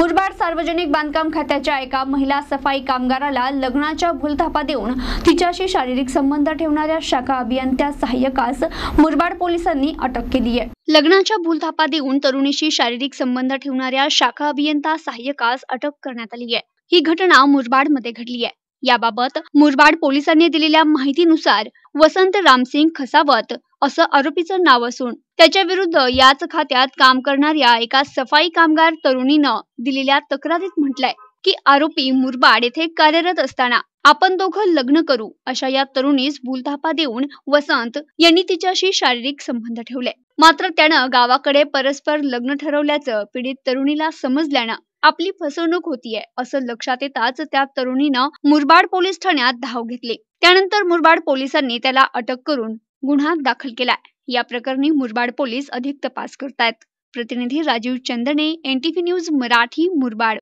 मुरबाड सार्वजनिक बांधकाम खात्याच्या एका महिला सफाई कामगाराला लग्नाच्या भूलथापा देऊन तिच्याशी शारीरिक संबंध ठेवणाऱ्या शाखा अभियंत्या सहाय्यकास मुरबाड पोलिसांनी अटक केली आहे. लग्नाच्या भूलथापा देऊन तरुणीशी शारीरिक संबंध ठेवणाऱ्या शाखा अभियंता सहाय्यकास अटक करण्यात आली आहे. ही घटना मुरबाडमध्ये घडली आहे. याबाबत मुरबाड पोलिसांनी दिलेल्या माहितीनुसार वसंत रामसिंग खसावत असं आरोपीचं नाव असून त्याच्या विरुद्ध याच खात्यात काम करणाऱ्या एका सफाई कामगार तरुणीनं दिलेल्या तक्रारीत म्हटलंय की आरोपी मुरबाड येथे कार्यरत असताना आपण दोघं लग्न करू अशा या तरुणीस भूलथापा देऊन वसंत यांनी तिच्याशी शारीरिक संबंध ठेवले. मात्र त्यानं गावाकडे परस्पर लग्न ठरवल्याचं पीडित तरुणीला समजल्यानं आपली फसवणूक होतीये असं लक्षात येताच त्या तरुणीनं मुरबाड पोलीस ठाण्यात धाव घेतली. त्यानंतर मुरबाड पोलिसांनी त्याला अटक करून गुन्हा दाखल केलाय. या प्रकरणी मुरबाड पोलीस अधिक तपास करतायत. प्रतिनिधी राजीव चंदने एनटीव्ही न्यूज मराठी मुरबाड.